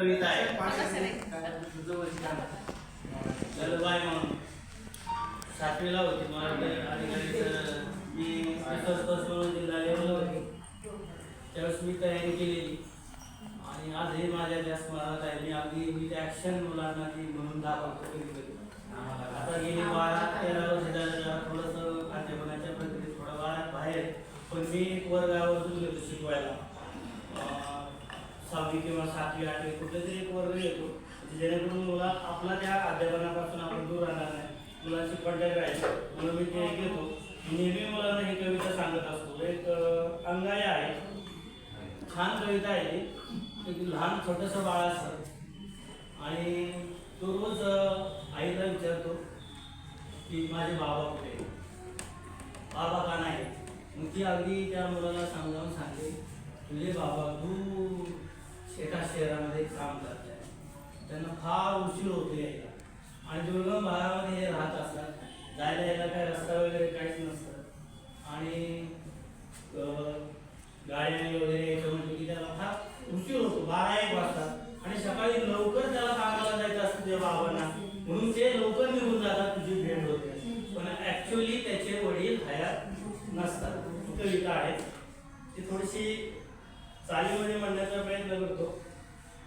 कविता आहे जलबाई म्हणून सातवीला होती मला वाटतं मी रिसर्च म्हणून जिल्हा लेवलला होती त्यावेळेस मी तयारी केलेली आणि आजही माझ्या जास्त स्मरणात आहे मी अगदी मी त्या ॲक्शन मुलांना ती म्हणून दाखवतो कधी कधी आता गेली बारा तेरा वर्ष झालं जरा थोडंसं अध्यापनाच्या प्रक्रियेत थोडं बारा बाहेर पण मी एक वर्गावर गेलो होतो शिकवायला सहावी किंवा सातवी आठवी कुठेतरी एक वर्ग येतो. जेणेकरून मुला आपला त्या अध्यापनापासून आपण दूर राहणार नाही. मुलांची कॉन्टॅक्ट राहील म्हणून मी ते घेतो. नेहमी मुलांना ही कविता सांगत असतो. एक अंगाय अंगाई आहे. छान कविता आहे ती. एक लहान छोटंसं बाळ असतं. आणि तो रोज आईला विचारतो की माझे बाबा कुठे बाबा का नाही मग ती अगदी त्या मुलाला समजावून सांगते. तुझे बाबा तू एका शहरामध्ये काम करत आहे त्यांना फार उशीर होतो यायला आणि दुर्गम भागामध्ये हे राहत असतात जायला यायला काय रस्ता वगैरे काहीच नसतं. आणि अं, वगैरे यायचं म्हणजे की त्याला फार उशीर होतो बारा एक वाजतात आणि सकाळी लवकर त्याला कामाला जायचं असतं त्या बाबांना. म्हणून ते लवकर निघून जातात तुझी भेट होते. पण ऍक्च्युअली त्याचे वडील हयात नसतात. कविता आहेत. ती थोडीशी चालीमध्ये म्हणण्याचा प्रयत्न करतो.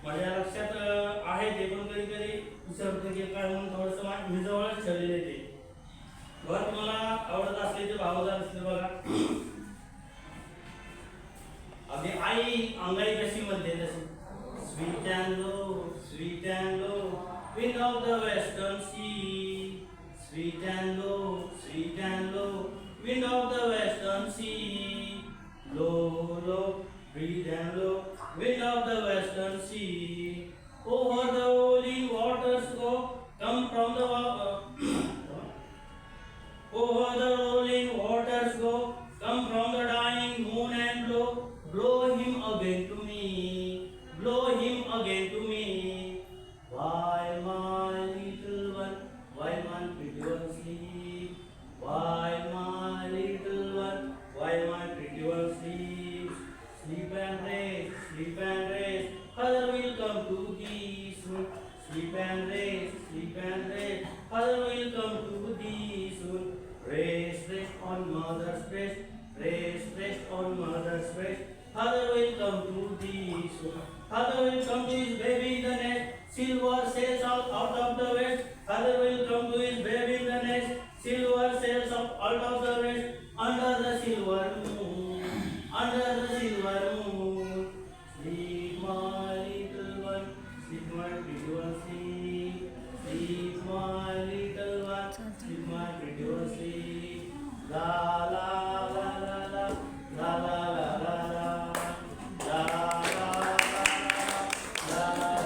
माझ्या लक्षात आहे ते पण कधी कधी विचारतो की काय म्हणून थोडंसं मा- मी जवळच ठेवलेले ते. बरं तुम्हाला आवडत असले ते भावदार असले बघा. अगदी आई अंगाई कशी म्हणते तशी. Sweet and low sweet and low queen of the western sea sweet and low sweet and low queen of the come from the wa- uh, Over oh, oh, the rolling waters go, come from the dying moon and blow, blow him again to me, blow him again to me. Why my little one, why my pretty one sleep? Why my little one, why my pretty one sleep? Sleep and rest, sleep and rest, father will come to thee soon. Sleep and rest, and father will come to thee soon. Rest, rest on mother's breast, rest, rest on mother's breast. Father will come to thee soon. Father will come to his baby in the nest. Silver sails out, out of the west. Father will come to his baby in the nest. Silver sails out, out of the west. Under the silver moon, under the silver moon. Yeah.